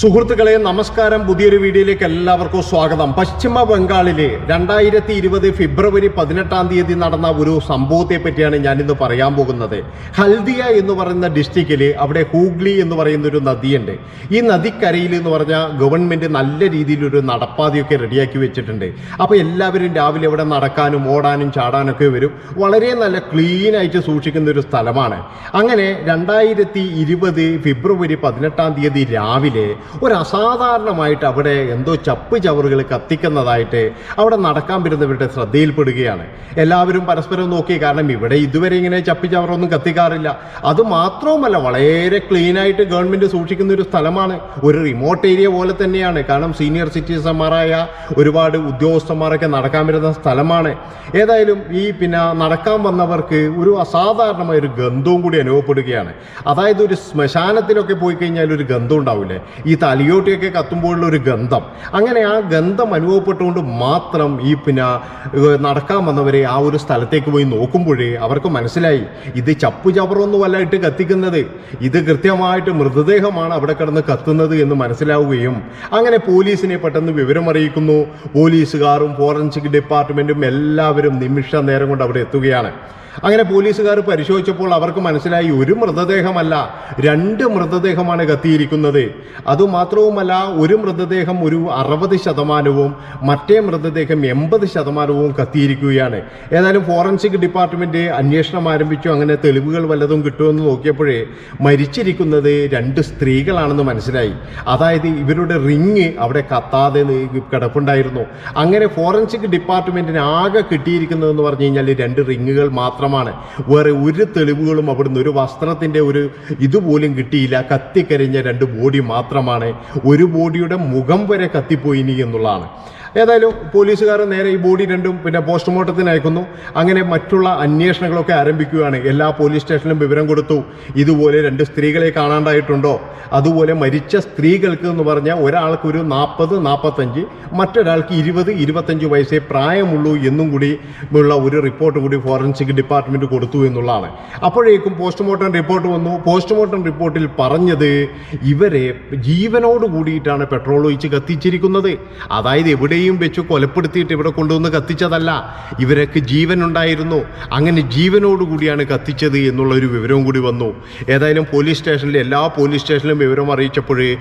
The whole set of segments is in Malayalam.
സുഹൃത്തുക്കളെ നമസ്കാരം. പുതിയൊരു വീഡിയോയിലേക്ക് എല്ലാവർക്കും സ്വാഗതം. പശ്ചിമ ബംഗാളിലെ രണ്ടായിരത്തി ഇരുപത് ഫെബ്രുവരി പതിനെട്ടാം തീയതി നടന്ന ഒരു സംഭവത്തെ പറ്റിയാണ് ഞാനിന്ന് പറയാൻ പോകുന്നത്. ഹൽദിയ എന്ന് പറയുന്ന ഡിസ്ട്രിക്റ്റിൽ അവിടെ ഹൂഗ്ലി എന്ന് പറയുന്ന ഒരു നദിയുണ്ട്. ഈ നദിക്കരയിൽ എന്ന് പറഞ്ഞാൽ ഗവൺമെന്റ് നല്ല രീതിയിലൊരു നടപ്പാതയൊക്കെ റെഡിയാക്കി വെച്ചിട്ടുണ്ട്. അപ്പോൾ എല്ലാവരും രാവിലെ ഇവിടെ നടക്കാനും ഓടാനും ചാടാനൊക്കെ വരും. വളരെ നല്ല ക്ലീൻ ആയിട്ട് സൂക്ഷിക്കുന്ന ഒരു സ്ഥലമാണ്. അങ്ങനെ രണ്ടായിരത്തി ഫെബ്രുവരി പതിനെട്ടാം തീയതി രാവിലെ ഒരു അസാധാരണമായിട്ട് അവിടെ എന്തോ ചപ്പ് ചവറുകൾ കത്തിക്കുന്നതായിട്ട് അവിടെ നടക്കാൻ വരുന്നവരുടെ ശ്രദ്ധയിൽപ്പെടുകയാണ്. എല്ലാവരും പരസ്പരം നോക്കി കാരണം ഇവിടെ ഇതുവരെ ഇങ്ങനെ ചപ്പ് ചവറൊന്നും കത്തിക്കാറില്ല. അത് മാത്രവുമല്ല വളരെ ക്ലീൻ ആയിട്ട് ഗവൺമെന്റ് സൂക്ഷിക്കുന്ന ഒരു സ്ഥലമാണ്. ഒരു റിമോട്ട് ഏരിയ പോലെ തന്നെയാണ്. കാരണം സീനിയർ സിറ്റിസന്മാരായ ഒരുപാട് ഉദ്യോഗസ്ഥന്മാരൊക്കെ നടക്കാൻ വരുന്ന സ്ഥലമാണ്. ഏതായാലും ഈ പിന്നെ നടക്കാൻ വന്നവർക്ക് ഒരു അസാധാരണമായ ഒരു ഗന്ധവും കൂടി അനുഭവപ്പെടുകയാണ്. അതായത് ഒരു ശ്മശാനത്തിലൊക്കെ പോയി കഴിഞ്ഞാൽ ഒരു ഗന്ധം ഉണ്ടാവില്ലേ? ഈ തലയോട്ടിയൊക്കെ കത്തുമ്പോഴുള്ള ഒരു ഗന്ധം. അങ്ങനെ ആ ഗന്ധം അനുഭവപ്പെട്ടുകൊണ്ട് മാത്രം ഈ പിന്നെ നടക്കാൻ വന്നവരെ ആ ഒരു സ്ഥലത്തേക്ക് പോയി നോക്കുമ്പോഴേ അവർക്ക് മനസ്സിലായി ഇത് ചപ്പു ചവറൊന്നുമല്ല ഇട്ട് കത്തിക്കുന്നത്. ഇത് കൃത്യമായിട്ട് മൃതദേഹമാണ് അവിടെ കിടന്ന് കത്തുന്നത് എന്ന് മനസ്സിലാവുകയും അങ്ങനെ പോലീസിനെ പെട്ടെന്ന് വിവരമറിയിക്കുന്നു. പോലീസുകാരും ഫോറൻസിക് ഡിപ്പാർട്ട്മെന്റും എല്ലാവരും നിമിഷ നേരം കൊണ്ട് അവിടെ എത്തുകയാണ്. അങ്ങനെ പോലീസുകാർ പരിശോധിച്ചപ്പോൾ അവർക്ക് മനസ്സിലായി ഒരു മൃതദേഹമല്ല രണ്ട് മൃതദേഹമാണ് കത്തിയിരിക്കുന്നത്. അതുമാത്രവുമല്ല ഒരു മൃതദേഹം ഒരു അറുപത് ശതമാനവും മറ്റേ മൃതദേഹം എൺപത് ശതമാനവും കത്തിയിരിക്കുകയാണ്. ഏതായാലും ഫോറൻസിക് ഡിപ്പാർട്ട്മെന്റ് അന്വേഷണം ആരംഭിച്ചു. അങ്ങനെ തെളിവുകൾ വല്ലതും കിട്ടുമെന്ന് നോക്കിയപ്പോഴേ മരിച്ചിരിക്കുന്നത് രണ്ട് സ്ത്രീകളാണെന്ന് മനസ്സിലായി. അതായത് ഇവരുടെ റിങ് അവിടെ കത്താതെ കിടപ്പുണ്ടായിരുന്നു. അങ്ങനെ ഫോറൻസിക് ഡിപ്പാർട്ട്മെന്റിന് ആകെ കിട്ടിയിരിക്കുന്നതെന്ന് പറഞ്ഞു കഴിഞ്ഞാൽ രണ്ട് റിങ്ങുകൾ മാത്രമാണ്. വേറെ ഒരു തെളിവുകളും അവിടുന്ന് ഒരു വസ്ത്രത്തിന്റെ ഒരു ഇതുപോലും കിട്ടിയില്ല. കത്തിക്കരിഞ്ഞ രണ്ട് ബോഡി മാത്രമാണ്. ഒരു ബോഡിയുടെ മുഖം വരെ കത്തിപ്പോയിനി എന്നുള്ളതാണ്. ഏതായാലും പോലീസുകാർ നേരെ ഈ ബോഡി രണ്ടും പിന്നെ പോസ്റ്റ്മോർട്ടത്തിന് അയക്കുന്നു. അങ്ങനെ മറ്റുള്ള അന്വേഷണങ്ങളൊക്കെ ആരംഭിക്കുകയാണ്. എല്ലാ പോലീസ് സ്റ്റേഷനിലും വിവരം കൊടുത്തു. ഇതുപോലെ രണ്ട് സ്ത്രീകളെ കാണാണ്ടായിട്ടുണ്ടോ? അതുപോലെ മരിച്ച സ്ത്രീകൾക്ക് എന്ന് പറഞ്ഞാൽ ഒരാൾക്ക് ഒരു നാൽപ്പത് നാൽപ്പത്തഞ്ച് മറ്റൊരാൾക്ക് ഇരുപത് ഇരുപത്തഞ്ച് വയസ്സേ പ്രായമുള്ളൂ എന്നും കൂടി ഉള്ള ഒരു റിപ്പോർട്ട് കൂടി ഫോറൻസിക് ഡിപ്പാർട്ട്മെന്റ് കൊടുത്തു എന്നുള്ളതാണ്. അപ്പോഴേക്കും പോസ്റ്റ്മോർട്ടം റിപ്പോർട്ട് വന്നു. പോസ്റ്റ്മോർട്ടം റിപ്പോർട്ടിൽ പറഞ്ഞത് ഇവരെ ജീവനോട് കൂടിയിട്ടാണ് പെട്രോൾ ഒഴിച്ച് കത്തിച്ചിരിക്കുന്നത്. അതായത് എവിടെയും വെച്ച് കൊലപ്പെടുത്തിയിട്ട് ഇവിടെ കൊണ്ടുവന്ന് കത്തിച്ചതല്ല. ഇവരൊക്കെ ജീവൻ ഉണ്ടായിരുന്നു അങ്ങനെ ജീവനോടുകൂടിയാണ് കത്തിച്ചത് എന്നുള്ളൊരു വിവരവും കൂടി വന്നു. ഏതായാലും പോലീസ് സ്റ്റേഷനിലെ എല്ലാ പോലീസ് സ്റ്റേഷനിലും വിവരം അറിയിച്ചപ്പോഴേ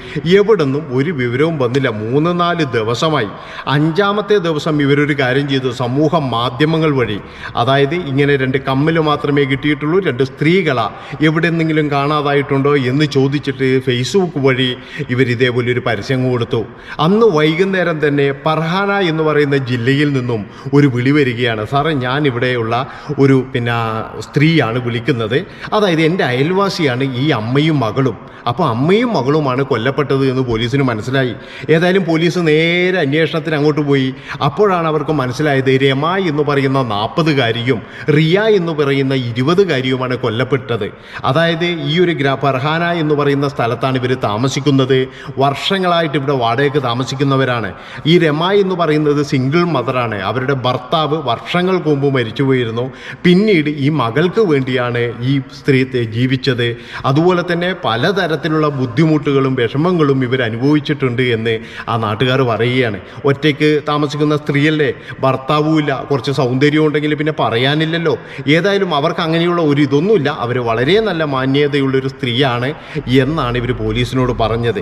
നിന്നും ഒരു വിവരവും വന്നില്ല. മൂന്ന് നാല് ദിവസമായി. അഞ്ചാമത്തെ ദിവസം ഇവരൊരു കാര്യം ചെയ്തു. സമൂഹ മാധ്യമങ്ങൾ വഴി. അതായത് ഇങ്ങനെ രണ്ട് കമ്മൽ മാത്രമേ കിട്ടിയിട്ടുള്ളൂ രണ്ട് സ്ത്രീകളാ. എവിടെന്നെങ്കിലും കാണാതായിട്ടുണ്ടോ എന്ന് ചോദിച്ചിട്ട് ഫേസ്ബുക്ക് വഴി ഇവർ ഇതേപോലെ ഒരു പരസ്യം കൊടുത്തു. അന്ന് വൈകുന്നേരം തന്നെ പർഹാന എന്ന് പറയുന്ന ജില്ലയിൽ നിന്നും ഒരു വിളി വരികയാണ്. സാറേ ഞാൻ ഇവിടെയുള്ള ഒരു പിന്നെ സ്ത്രീയാണ് വിളിക്കുന്നത്. അതായത് എന്റെ അയൽവാസിയാണ് ഈ അമ്മയും മകളും. അപ്പോൾ അമ്മയും മകളുമാണ് കൊല്ലപ്പെട്ടത് എന്ന് പോലീസിന് മനസ്സിലായി. ഏതായാലും പോലീസ് നേരെ അന്വേഷണത്തിന് അങ്ങോട്ട് പോയി. അപ്പോഴാണ് അവർക്ക് മനസ്സിലായത് രമ എന്ന് പറയുന്ന നാൽപ്പതുകാരിയും റിയ എന്ന് പറയുന്ന ഇരുപതുകാരിയുമാണ് കൊല്ലപ്പെട്ടത്. അതായത് ഈ ഒരു ഗ്രാ ഫർഹാന എന്ന് പറയുന്ന സ്ഥലത്താണ് ഇവർ താമസിക്കുന്നത്. വർഷങ്ങളായിട്ട് ഇവിടെ വാടകയ്ക്ക് താമസിക്കുന്നവരാണ്. ഈ രമ എന്ന് പറയുന്നത് സിംഗിൾ മദറാണ് അവരുടെ ഭർത്താവ് വർഷങ്ങൾക്ക് മുമ്പ് മരിച്ചുപോയിരുന്നു. പിന്നീട് ഈ മകൾക്ക് വേണ്ടിയാണ് ഈ സ്ത്രീ ജീവിച്ചത്. അതുപോലെ തന്നെ പലതരത്തിലുള്ള ബുദ്ധിമുട്ടുകളും വിഷമങ്ങളും ഇവർ അനുഭവിച്ചിട്ടുണ്ട് എന്ന് ആ നാട്ടുകാർ പറയുകയാണ്. ഒറ്റയ്ക്ക് താമസിക്കുന്ന സ്ത്രീയല്ലേ? ഭർത്താവുമില്ല. കുറച്ച് സൗന്ദര്യം ഉണ്ടെങ്കിൽ പിന്നെ പറയാനില്ലല്ലോ. ഏതായാലും അവർക്ക് അങ്ങനെയുള്ള ഒരു ഇതൊന്നുമില്ല. അവർ വളരെ നല്ല മാന്യതയുള്ളൊരു സ്ത്രീയാണ് എന്നാണ് ഇവർ പോലീസിനോട് പറഞ്ഞത്.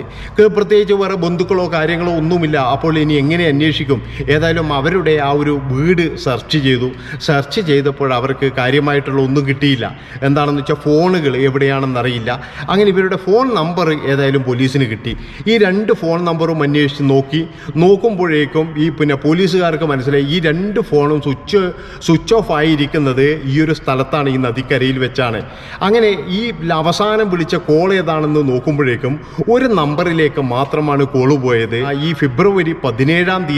പ്രത്യേകിച്ച് വേറെ ബന്ധുക്കളോ കാര്യങ്ങളോ ഒന്നുമില്ല. അപ്പോൾ ഇനി എങ്ങനെ അന്വേഷിക്കും ഏതായാലും അവരുടെ ആ ഒരു വീട് സെർച്ച് ചെയ്തു. സെർച്ച് ചെയ്തപ്പോൾ അവർക്ക് കാര്യമായിട്ടുള്ള ഒന്നും കിട്ടിയില്ല. എന്താണെന്ന് വെച്ചാൽ ഫോണുകൾ എവിടെയാണെന്നറിയില്ല അങ്ങനെ ഇവരുടെ ഫോൺ നമ്പർ ഏതായാലും പോലീസിന് കിട്ടി. ഈ രണ്ട് ഫോൺ നമ്പറും അന്വേഷിച്ച് നോക്കി. നോക്കുമ്പോഴേക്കും ഈ പിന്നെ പോലീസുകാർക്ക് മനസ്സിലായി. ഈ രണ്ട് ഫോണും സ്വിച്ച് സ്വിച്ച് ഓഫ് ആയിരിക്കുന്നത് ഈ ഒരു സ്ഥലത്താണ് ഈ നദിക്കരയിൽ വെച്ചാണ്. അങ്ങനെ ഈ അവസാനം വിളിച്ച കോൾ ഏതാണെന്ന് നോക്കുമ്പോഴേക്കും ഒരു നമ്പറിലേക്ക് മാത്രമാണ് കോൾ പോയത്. ഈ ഫെബ്രുവരി പതിനേഴാം തീയതി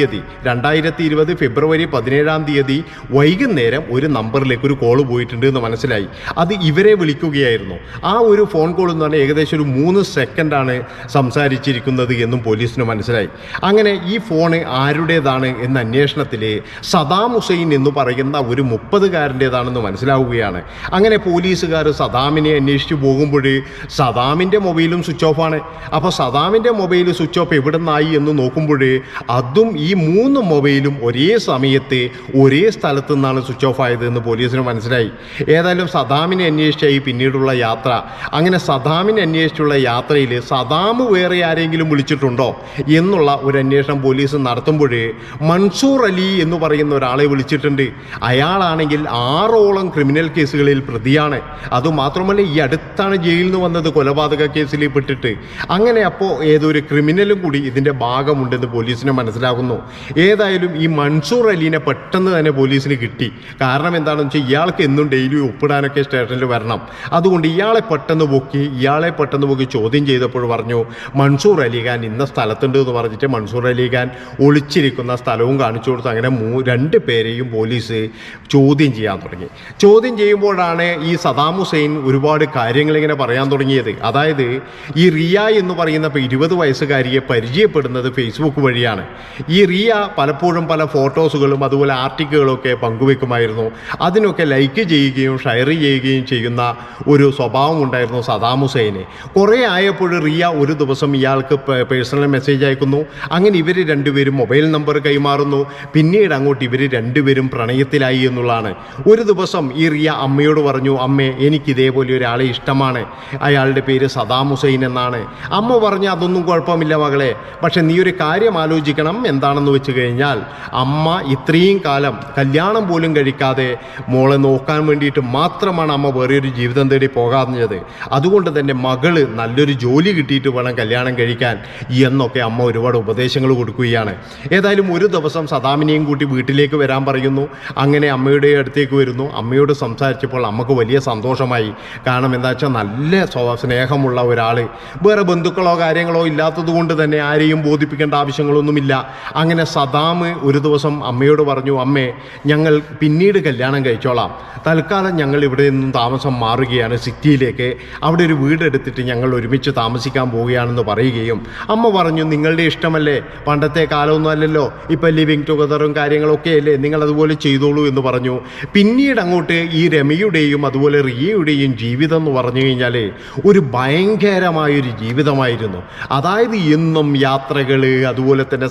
രണ്ടായിരത്തി ഇരുപത് ഫെബ്രുവരി പതിനേഴാം തീയതി വൈകുന്നേരം ഒരു നമ്പറിലേക്ക് ഒരു കോൾ പോയിട്ടുണ്ട് എന്ന് മനസ്സിലായി. അത് ഇവരെ വിളിക്കുകയായിരുന്നു. ആ ഒരു ഫോൺ കോൾ എന്ന് പറഞ്ഞാൽ ഏകദേശം ഒരു മൂന്ന് സെക്കൻഡാണ് സംസാരിച്ചിരിക്കുന്നത് എന്നും പോലീസിന് മനസ്സിലായി. അങ്ങനെ ഈ ഫോണ് ആരുടേതാണ് എന്ന അന്വേഷണത്തിൽ സദാം ഹുസൈൻ എന്ന് പറയുന്ന ഒരു മുപ്പതുകാരന്റേതാണെന്ന് മനസ്സിലാവുകയാണ്. അങ്ങനെ പോലീസുകാർ സദാമിനെ അന്വേഷിച്ചു പോകുമ്പോൾ സദാമിന്റെ മൊബൈലും സ്വിച്ച് ഓഫാണ്. അപ്പോൾ സദാമിന്റെ മൊബൈൽ സ്വിച്ച് ഓഫ് എവിടെ നിന്നായി എന്ന് നോക്കുമ്പോൾ അതും ഈ മൂന്ന് മൊബൈലും ഒരേ സമയത്ത് ഒരേ സ്ഥലത്തു നിന്നാണ് സ്വിച്ച് ഓഫ് ആയതെന്ന് പോലീസിന് മനസ്സിലായി. ഏതായാലും സദാമിനെ അന്വേഷിച്ചായി പിന്നീടുള്ള യാത്ര. അങ്ങനെ സദാമിനെ അന്വേഷിച്ചുള്ള യാത്രയിൽ സദാം വേറെ ആരെങ്കിലും വിളിച്ചിട്ടുണ്ടോ എന്നുള്ള ഒരു അന്വേഷണം പോലീസ് നടത്തുമ്പോൾ മൻസൂർ അലി എന്ന് പറയുന്ന ഒരാളെ വിളിച്ചിട്ടുണ്ട്. അയാളാണെങ്കിൽ ആറോളം ക്രിമിനൽ കേസുകളിൽ പ്രതിയാണ്. അതുമാത്രമല്ല ഈ അടുത്താണ് ജയിലിൽ നിന്ന് വന്നത് കൊലപാതക കേസിൽ പെട്ടിട്ട്. അങ്ങനെ അപ്പോൾ ഏതൊരു ക്രിമിനലും കൂടി ഇതിന്റെ ഭാഗമുണ്ടെന്ന് പോലീസിന് മനസ്സിലാകുന്നു. ഏതായാലും ഈ മൻസൂർ അലീനെ പെട്ടെന്ന് തന്നെ പോലീസിന് കിട്ടി. കാരണം എന്താണെന്ന് വെച്ചാൽ ഇയാൾക്ക് എന്നും ഡെയിലി ഒപ്പിടാനൊക്കെ സ്റ്റേഷനിൽ വരണം. അതുകൊണ്ട് ഇയാളെ പെട്ടെന്ന് പൊക്കി ഇയാളെ പെട്ടെന്ന് പൊക്കി ചോദ്യം ചെയ്തപ്പോൾ പറഞ്ഞു മൻസൂർ അലി ഖാൻ ഇന്ന സ്ഥലത്തുണ്ട് എന്ന് പറഞ്ഞിട്ട് മൻസൂർ അലി ഖാൻ ഒളിച്ചിരിക്കുന്ന സ്ഥലവും കാണിച്ചു കൊടുത്തു അങ്ങനെ മൂ രണ്ട് പേരെയും പോലീസ് ചോദ്യം ചെയ്യാൻ തുടങ്ങി. ചോദ്യം ചെയ്യുമ്പോഴാണ് ഈ സദാം ഹുസൈൻ ഒരുപാട് കാര്യങ്ങൾ ഇങ്ങനെ പറയാൻ തുടങ്ങിയത്. അതായത് ഈ റിയ എന്ന് പറയുന്ന ഇരുപത് വയസ്സുകാരിയെ പരിചയപ്പെടുന്നത് ഫേസ്ബുക്ക് വഴിയാണ്. ഈ റിയ പലപ്പോഴും പല ഫോട്ടോസുകളും അതുപോലെ ആർട്ടിക്കുകളൊക്കെ പങ്കുവെക്കുമായിരുന്നു. അതിനൊക്കെ ലൈക്ക് ചെയ്യുകയും ഷെയർ ചെയ്യുകയും ചെയ്യുന്ന ഒരു സ്വഭാവം ഉണ്ടായിരുന്നു സദാം ഹുസൈന് കുറേ ആയപ്പോൾ റിയ ഒരു ദിവസം ഇയാൾക്ക് പേഴ്സണൽ മെസ്സേജ് അയക്കുന്നു. അങ്ങനെ ഇവർ രണ്ടുപേരും മൊബൈൽ നമ്പർ കൈമാറുന്നു. പിന്നീട് അങ്ങോട്ട് ഇവർ രണ്ടുപേരും പ്രണയത്തിലായി എന്നുള്ളതാണ്. ഒരു ദിവസം ഈ റിയ അമ്മയോട് പറഞ്ഞു അമ്മേ എനിക്ക് ഇതേപോലെ ഒരാളെ ഇഷ്ടമാണ്. അയാളുടെ പേര് സദാം ഹുസൈൻ എന്നാണ്. അമ്മ പറഞ്ഞു അതൊന്നും കുഴപ്പമില്ല മകളെ. പക്ഷെ നീ ഒരു കാര്യം ആലോചിക്കണം. എന്താണെന്ന് വെച്ച് കഴിഞ്ഞാൽ അമ്മ ഇത്രയും കാലം കല്യാണം പോലും കഴിക്കാതെ മോളെ നോക്കാൻ വേണ്ടിയിട്ട് മാത്രമാണ് അമ്മ വേറൊരു ജീവിതം തേടി പോകാഞ്ഞത്. അതുകൊണ്ട് തന്നെ മകൾ നല്ലൊരു ജോലി കിട്ടിയിട്ട് വേണം കല്യാണം കഴിക്കാൻ എന്നൊക്കെ അമ്മ ഒരുപാട് ഉപദേശങ്ങൾ കൊടുക്കുകയാണ്. ഏതായാലും ഒരു ദിവസം സദാമിനെയും കൂട്ടി വീട്ടിലേക്ക് വരാൻ പറയുന്നു. അങ്ങനെ അമ്മയുടെ അടുത്തേക്ക് വരുന്നു. അമ്മയോട് സംസാരിച്ചപ്പോൾ അമ്മയ്ക്ക് വലിയ സന്തോഷമായി. കാരണം എന്താ വെച്ചാൽ നല്ല സ്നേഹമുള്ള ഒരാൾ വേറെ ബന്ധുക്കളോ കാര്യങ്ങളോ ഇല്ലാത്തത് കൊണ്ട് തന്നെ ആരെയും ബോധിപ്പിക്കേണ്ട ആവശ്യങ്ങളൊന്നുമില്ല. അങ്ങനെ സദാം ഒരു ദിവസം അമ്മയോട് പറഞ്ഞു അമ്മേ ഞങ്ങൾ പിന്നീട് കല്യാണം കഴിച്ചോളാം. തൽക്കാലം ഞങ്ങൾ ഇവിടെ നിന്നും താമസം മാറുകയാണ് സിറ്റിയിലേക്ക്. അവിടെ ഒരു വീടെടുത്തിട്ട് ഞങ്ങൾ ഒരുമിച്ച് താമസിക്കാൻ പോവുകയാണെന്ന് പറയുകയും അമ്മ പറഞ്ഞു നിങ്ങളുടെ ഇഷ്ടമല്ലേ? പണ്ടത്തെ കാലമൊന്നും അല്ലല്ലോ. ഇപ്പം ലിവിങ് ടുഗദറും കാര്യങ്ങളൊക്കെ അല്ലേ? നിങ്ങൾ അതുപോലെ ചെയ്തോളൂ എന്ന് പറഞ്ഞു. പിന്നീട് അങ്ങോട്ട് ഈ രമയുടെയും അതുപോലെ റിയയുടെയും ജീവിതം എന്ന് പറഞ്ഞു കഴിഞ്ഞാൽ ഒരു ഭയങ്കരമായൊരു ജീവിതമായിരുന്നു. അതായത് എന്നും യാത്രകൾ അതുപോലെ തന്നെ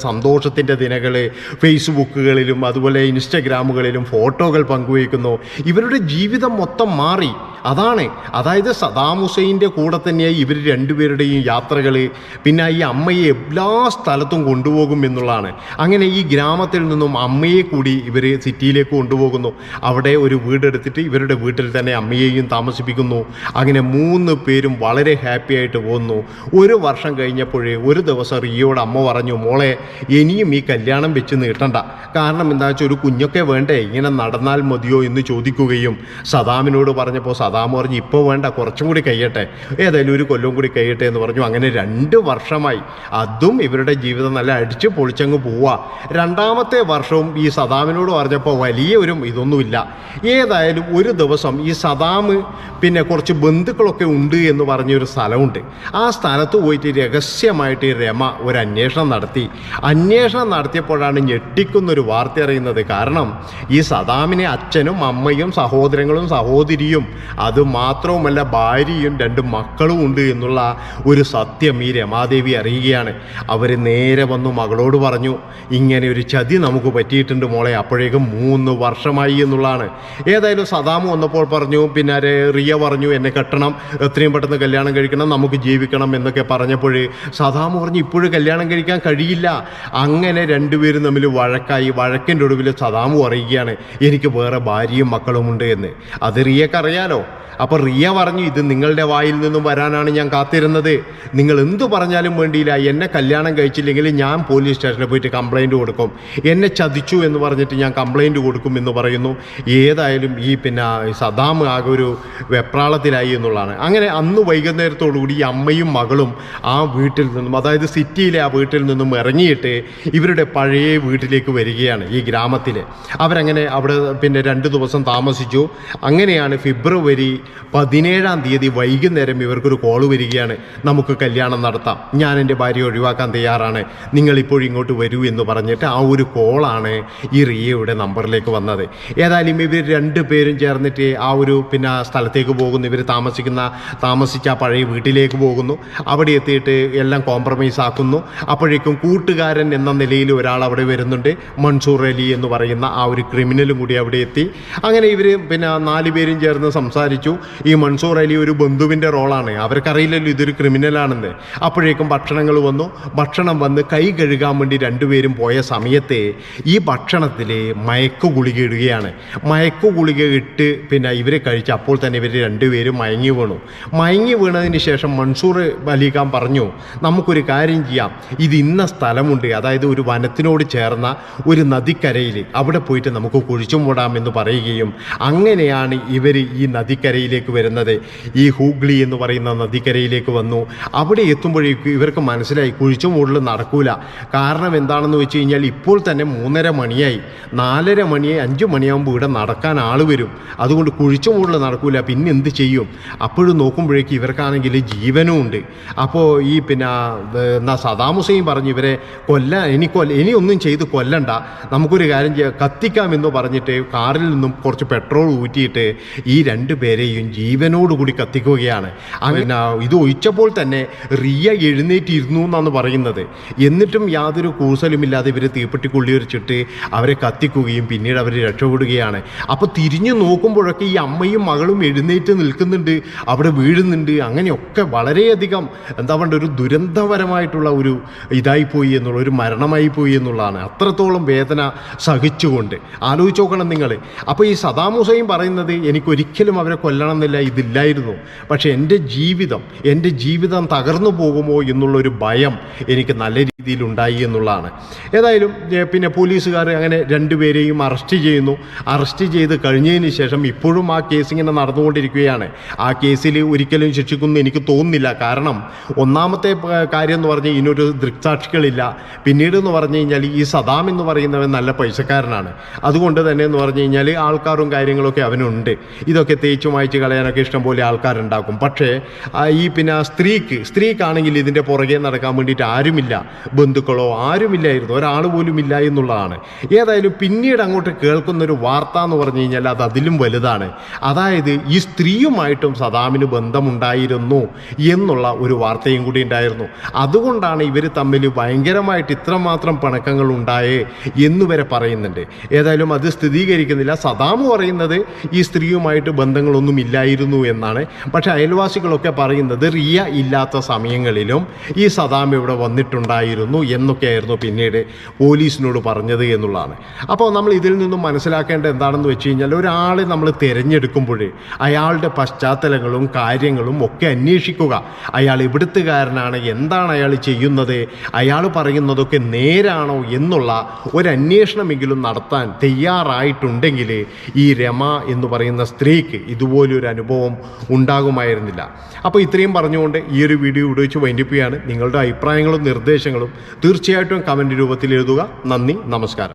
സന്തോഷത്തിന്റെ ദിനകൾ ഫേസ്ബുക്കുകളിലും അതുപോലെ ഇൻസ്റ്റഗ്രാമുകളിലും ഫോട്ടോകൾ പങ്കുവയ്ക്കുന്നു. ഇവരുടെ ജീവിതം മൊത്തം മാറി. അതാണ്. അതായത് സദാം ഹുസൈന്റെ കൂടെ തന്നെയായി ഇവർ രണ്ടുപേരുടെയും യാത്രകൾ പിന്നെ ഈ അമ്മയെ എല്ലാ സ്ഥലത്തും കൊണ്ടുപോകും എന്നുള്ളതാണ്. അങ്ങനെ ഈ ഗ്രാമത്തിൽ നിന്നും അമ്മയെ കൂടി ഇവർ സിറ്റിയിലേക്ക് കൊണ്ടുപോകുന്നു. അവിടെ ഒരു വീടെടുത്തിട്ട് ഇവരുടെ വീട്ടിൽ തന്നെ അമ്മയെയും താമസിപ്പിക്കുന്നു. അങ്ങനെ മൂന്ന് പേരും വളരെ ഹാപ്പി ആയിട്ട് പോകുന്നു. ഒരു വർഷം കഴിഞ്ഞപ്പോഴേ ഒരു ദിവസം റിയോട് അമ്മ പറഞ്ഞു മോളെ ഇനിയും ഈ കല്യാണം വെച്ച് നീട്ടണ്ട. കാരണം എന്താ വെച്ചാൽ ഒരു കുഞ്ഞൊക്കെ വേണ്ടേ? ഇങ്ങനെ നടന്നാൽ മതിയോ? എന്ന് ചോദിക്കുകയും സദാമിനോട് പറഞ്ഞപ്പോൾ സദാം പറഞ്ഞു ഇപ്പോൾ വേണ്ട കുറച്ചും കൂടി കഴിയട്ടെ. ഏതായാലും ഒരു കൊല്ലം കൂടി കഴിയട്ടെ എന്ന് പറഞ്ഞു. അങ്ങനെ രണ്ട് വർഷമായി അതും ഇവരുടെ ജീവിതം നല്ല അടിച്ച് പൊളിച്ചങ്ങ് പോവുക രണ്ടാമത്തെ വർഷവും ഈ സദാമിനോട് പറഞ്ഞപ്പോൾ വലിയ ഒരു ഇതൊന്നുമില്ല. ഏതായാലും ഒരു ദിവസം ഈ സദാം പിന്നെ കുറച്ച് ബന്ധുക്കളൊക്കെ ഉണ്ട് എന്ന് പറഞ്ഞൊരു സ്ഥലമുണ്ട്. ആ സ്ഥലത്ത് പോയിട്ട് രഹസ്യമായിട്ട് രമ ഒരു അന്വേഷണം നടത്തി. അന്വേഷണം നടത്തിയപ്പോഴാണ് ഞെട്ടിക്കുന്നൊരു വാർത്ത അറിയുന്നത്. കാരണം ഈ സദാമിനെ അച്ഛനും അമ്മയും സഹോദരങ്ങളും സഹോദരിയും അത് മാത്രവുമല്ല ഭാര്യയും രണ്ട് മക്കളും ഉണ്ട് എന്നുള്ള ഒരു സത്യം ഈ രമാദേവി അറിയുകയാണ്. അവർ നേരെ വന്നു മകളോട് പറഞ്ഞു ഇങ്ങനെ ഒരു ചതി നമുക്ക് പറ്റിയിട്ടുണ്ട് മോളെ അപ്പോഴേക്കും മൂന്ന് വർഷമായി എന്നുള്ളതാണ്. ഏതായാലും സദാം വന്നപ്പോൾ പറഞ്ഞു പിന്നെ റിയ പറഞ്ഞു എന്നെ കെട്ടണം എത്രയും പെട്ടെന്ന് കല്യാണം കഴിക്കണം നമുക്ക് ജീവിക്കണം എന്നൊക്കെ പറഞ്ഞപ്പോൾ സദാം പറഞ്ഞു ഇപ്പോഴും കല്യാണം കഴിക്കാൻ കഴിയില്ല. അങ്ങനെ രണ്ടുപേരും തമ്മിൽ വഴക്കായി വഴക്കിന്റെ ഒടുവിൽ സദാമു അറിയുകയാണ് എനിക്ക് വേറെ ഭാര്യയും മക്കളുമുണ്ട് എന്ന്. അത് റിയക്ക് അറിയാലോ അപ്പോൾ റിയ പറഞ്ഞു ഇത് നിങ്ങളുടെ വായിൽ നിന്നും വരാനാണ് ഞാൻ കാത്തിരുന്നത്. നിങ്ങൾ എന്തു പറഞ്ഞാലും വേണ്ടിയില്ല. എന്നെ കല്യാണം കഴിച്ചില്ലെങ്കിൽ ഞാൻ പോലീസ് സ്റ്റേഷനിൽ പോയിട്ട് കംപ്ലൈന്റ് കൊടുക്കും. എന്നെ ചതിച്ചു എന്ന് പറഞ്ഞിട്ട് ഞാൻ കംപ്ലൈന്റ് കൊടുക്കും എന്ന് പറയുന്നു. ഏതായാലും ഈ പിന്നെ സദാം ആകെ ഒരു വെപ്രാളത്തിലായി എന്നുള്ളതാണ്. അങ്ങനെ അന്ന് വൈകുന്നേരത്തോടുകൂടി ഈ അമ്മയും മകളും ആ വീട്ടിൽ നിന്നും അതായത് സിറ്റിയിലെ ആ വീട്ടിൽ നിന്നും ഇറങ്ങിയിട്ട് ഇവരുടെ പഴയ വീട്ടിലേക്ക് വരികയാണ് ഈ ഗ്രാമത്തിൽ അവരങ്ങനെ അവിടെ പിന്നെ രണ്ട് ദിവസം താമസിച്ചു. അങ്ങനെയാണ് ഫെബ്രുവരി പതിനേഴാം തീയതി വൈകുന്നേരം ഇവർക്കൊരു കോൾ വരികയാണ്. നമുക്ക് കല്യാണം നടത്താം. ഞാൻ എന്റെ ഭാര്യ ഒഴിവാക്കാൻ തയ്യാറാണ്. നിങ്ങൾ ഇപ്പോൾ ഇങ്ങോട്ട് വരൂ എന്ന് പറഞ്ഞിട്ട് ആ ഒരു കോളാണ് ഈ റിയയുടെ നമ്പറിലേക്ക് വന്നത്. ഏതായാലും ഇവർ രണ്ട് പേരും ചേർന്നിട്ട് ആ ഒരു പിന്നെ സ്ഥലത്തേക്ക് പോകുന്നു. ഇവർ താമസിക്കുന്ന താമസിച്ച പഴയ വീട്ടിലേക്ക് പോകുന്നു. അവിടെ എത്തിയിട്ട് എല്ലാം കോംപ്രമൈസ് ആക്കുന്നു. അപ്പോഴേക്കും കൂട്ടുകാരൻ എന്ന നിലയിൽ ഒരാൾ അവിടെ വരുന്നുണ്ട്. മൻസൂർ അലി എന്ന് പറയുന്ന ആ ഒരു ക്രിമിനലും കൂടി അവിടെ എത്തി. അങ്ങനെ ഇവർ പിന്നെ നാല് പേരും ചേർന്ന് സംസാരിച്ചു ഈ മൻസൂർ അലി ഒരു ബന്ധുവിന്റെ റോളാണ്. അവർക്കറിയില്ലല്ലോ ഇതൊരു ക്രിമിനലാണെന്ന് അപ്പോഴേക്കും ഭക്ഷണങ്ങൾ വന്നു. ഭക്ഷണം വന്ന് കൈ കഴുകാൻ വേണ്ടി രണ്ടുപേരും പോയ സമയത്തെ ഈ ഭക്ഷണത്തിൽ മയക്കു ഗുളിക ഇടുകയാണ് മയക്കു ഗുളിക ഇട്ട് പിന്നെ ഇവരെ കഴിച്ച് അപ്പോൾ തന്നെ ഇവർ രണ്ടുപേരും മയങ്ങി വീണു. മയങ്ങി വീണതിന് ശേഷം മൻസൂർ അലിഖാൻ പറഞ്ഞു നമുക്കൊരു കാര്യം ചെയ്യാം. ഇത് ഇന്ന സ്ഥലമുണ്ട്. അതായത് ഒരു വനത്തിനോട് ചേർന്ന ഒരു നദിക്കരയിൽ അവിടെ പോയിട്ട് നമുക്ക് കുഴിച്ചു മൂടാമെന്ന് പറയുകയും അങ്ങനെയാണ് ഇവർ ഈ നദിക്കരയിലേക്ക് വരുന്നത്. ഈ ഹൂഗ്ലി എന്ന് പറയുന്ന നദിക്കരയിലേക്ക് വന്നു. അവിടെ എത്തുമ്പോഴേക്കും ഇവർക്ക് മനസ്സിലായി കുഴിച്ചു മൂടൽ നടക്കൂല. കാരണം എന്താണെന്ന് വെച്ച് കഴിഞ്ഞാൽ ഇപ്പോൾ തന്നെ മൂന്നര മണിയായി. നാലര മണിയായി അഞ്ച് മണിയാകുമ്പോൾ ഇവിടെ നടക്കാൻ ആൾ വരും. അതുകൊണ്ട് കുഴിച്ചു മൂടൽ നടക്കൂല. പിന്നെ എന്ത് ചെയ്യും? അപ്പോഴും നോക്കുമ്പോഴേക്കും ഇവർക്കാണെങ്കിൽ ജീവനും ഉണ്ട്. അപ്പോൾ ഈ പിന്നെ എന്നാ സദാം ഹുസൈൻ പറഞ്ഞു ഇവരെ കൊല്ലാൻ ഇനി കൊല്ല ഇനി ഒന്നും ചെയ്ത് കൊല്ലണ്ട. നമുക്കൊരു കാര്യം ചെയ്യാം. കത്തിക്കാമെന്ന് പറഞ്ഞിട്ട് കാറിൽ നിന്നും കുറച്ച് പെട്രോൾ ഊറ്റിയിട്ട് ഈ രണ്ട് പേരെയും ജീവനോടുകൂടി കത്തിക്കുകയാണ്. അങ്ങനെ ഇത് ഒഴിച്ചപ്പോൾ തന്നെ റിയ എഴുന്നേറ്റിരുന്നു എന്നാണ് പറയുന്നത്. എന്നിട്ടും യാതൊരു കൂസലുമില്ലാതെ ഇവർ തീപ്പെട്ടി കൊള്ളിയൊരിച്ചിട്ട് അവരെ കത്തിക്കുകയും പിന്നീട് അവർ രക്ഷപ്പെടുകയാണ്. അപ്പോൾ തിരിഞ്ഞു നോക്കുമ്പോഴൊക്കെ ഈ അമ്മയും മകളും എഴുന്നേറ്റ് നിൽക്കുന്നുണ്ട് അവിടെ വീഴുന്നുണ്ട്. അങ്ങനെയൊക്കെ വളരെയധികം എന്താ പറയുക ഒരു ദുരന്തപരമായിട്ടുള്ള ഒരു ഇതായിപ്പോയി എന്നുള്ള ഒരു മരണമായി പോയി എന്നുള്ളതാണ്. അത്രത്തോളം വേദന സഹിച്ചുകൊണ്ട്. ആലോചിച്ച് നോക്കണം നിങ്ങൾ അപ്പോൾ ഈ സദാം ഹുസൈൻ പറയുന്നത് എനിക്കൊരിക്കലും അവരെ കൊല്ലണം എന്നില്ല ഇതില്ലായിരുന്നു. പക്ഷേ എന്റെ ജീവിതം എന്റെ ജീവിതം തകർന്നു പോകുമോ എന്നുള്ളൊരു ഭയം എനിക്ക് നല്ല രീതിയിൽ ഉണ്ടായി എന്നുള്ളതാണ്. ഏതായാലും പിന്നെ പോലീസുകാർ അങ്ങനെ രണ്ടുപേരെയും അറസ്റ്റ് ചെയ്യുന്നു. അറസ്റ്റ് ചെയ്ത് കഴിഞ്ഞതിന് ശേഷം ഇപ്പോഴും ആ കേസ് ഇങ്ങനെ നടന്നുകൊണ്ടിരിക്കുകയാണ്. ആ കേസിൽ ഒരിക്കലും ശിക്ഷിക്കുമെന്ന് എനിക്ക് തോന്നുന്നില്ല. കാരണം ഒന്നാമത്തെ കാര്യം എന്ന് പറഞ്ഞാൽ ഇതിനൊരു ദൃക്സാക്ഷികളില്ല. പിന്നീട് എന്ന് പറഞ്ഞു കഴിഞ്ഞാൽ ഈ സദാം എന്ന് പറയുന്നവൻ നല്ല പൈസക്കാരനാണ്. അതുകൊണ്ട് തന്നെ എന്ന് പറഞ്ഞു കഴിഞ്ഞാൽ ആൾക്കാരും കാര്യങ്ങളൊക്കെ അവനുണ്ട്. ഇതൊക്കെ തേച്ചു മായ്ച്ച് കളയാനൊക്കെ ഇഷ്ടംപോലെ ആൾക്കാരുണ്ടാക്കും. പക്ഷേ ഈ പിന്നെ സ്ത്രീക്ക് സ്ത്രീക്കാണെങ്കിൽ ഇതിന്റെ പുറകെ നടക്കാൻ വേണ്ടിയിട്ട് ആരുമില്ല. ബന്ധുക്കളോ ആരുമില്ലായിരുന്നു. ഒരാൾ പോലും ഇല്ല എന്നുള്ളതാണ്. ഏതായാലും പിന്നീട് അങ്ങോട്ട് കേൾക്കുന്നൊരു വാർത്ത എന്ന് പറഞ്ഞു കഴിഞ്ഞാൽ അത് അതിലും വലുതാണ്. അതായത് ഈ സ്ത്രീയുമായിട്ടും സദാമിന് ബന്ധമുണ്ടായിരുന്നു എന്നുള്ള ഒരു വാർത്തയും കൂടി ഉണ്ടായിരുന്നു. അതുകൊണ്ടാണ് ഇവർ തമ്മിൽ ഭയങ്കരമായിട്ട് ഇത്രമാത്രം പിണക്കങ്ങൾ ഉണ്ടായേ എന്ന് വരെ പറയുന്നുണ്ട്. ഏതായാലും അത് സ്ഥിരീകരിക്കുന്നില്ല. സദാം പറയുന്നത് ഈ സ്ത്രീയുമായിട്ട് ബന്ധങ്ങളൊന്നും ഇല്ലായിരുന്നു എന്നാണ്. പക്ഷേ അയൽവാസികളൊക്കെ പറയുന്നത് റിയ ഇല്ലാത്ത സമയങ്ങളിലും ഈ സദാം ഇവിടെ വന്നിട്ടുണ്ടായിരുന്നു എന്നൊക്കെയായിരുന്നു പിന്നീട് പോലീസിനോട് പറഞ്ഞത് എന്നുള്ളതാണ്. അപ്പോൾ നമ്മൾ ഇതിൽ നിന്നും മനസ്സിലാക്കേണ്ട എന്താണെന്ന് വെച്ച് കഴിഞ്ഞാൽ ഒരാളെ നമ്മൾ തിരഞ്ഞെടുക്കുമ്പോൾ അയാളുടെ പശ്ചാത്തലങ്ങളും കാര്യങ്ങളും ഒക്കെ അന്വേഷിക്കുക. അയാൾ ഇവിടുത്തുകാരനാണ് എന്താണ് അയാൾ ചെയ്യുന്നത് അയാൾ പറയുന്നതൊക്കെ നേരാണോ എന്നുള്ള ഒരു അന്വേഷണമെങ്കിലും നടത്താൻ തയ്യാറായിട്ടുണ്ടെങ്കിൽ ഈ രമ എന്ന് പറയുന്ന സ്ത്രീക്ക് ഇതുപോലൊരു അനുഭവം ഉണ്ടാകുമായിരുന്നില്ല. അപ്പോൾ ഇത്രയും പറഞ്ഞുകൊണ്ട് ഈ ഒരു വീഡിയോ ഇവിടെ വെച്ച് വൈൻഡിപ്പിയാണ് നിങ്ങളുടെ അഭിപ്രായങ്ങളും നിർദ്ദേശങ്ങളും തീർച്ചയായിട്ടും കമന്റ് രൂപത്തിൽ എഴുതുക. നന്ദി നമസ്കാരം.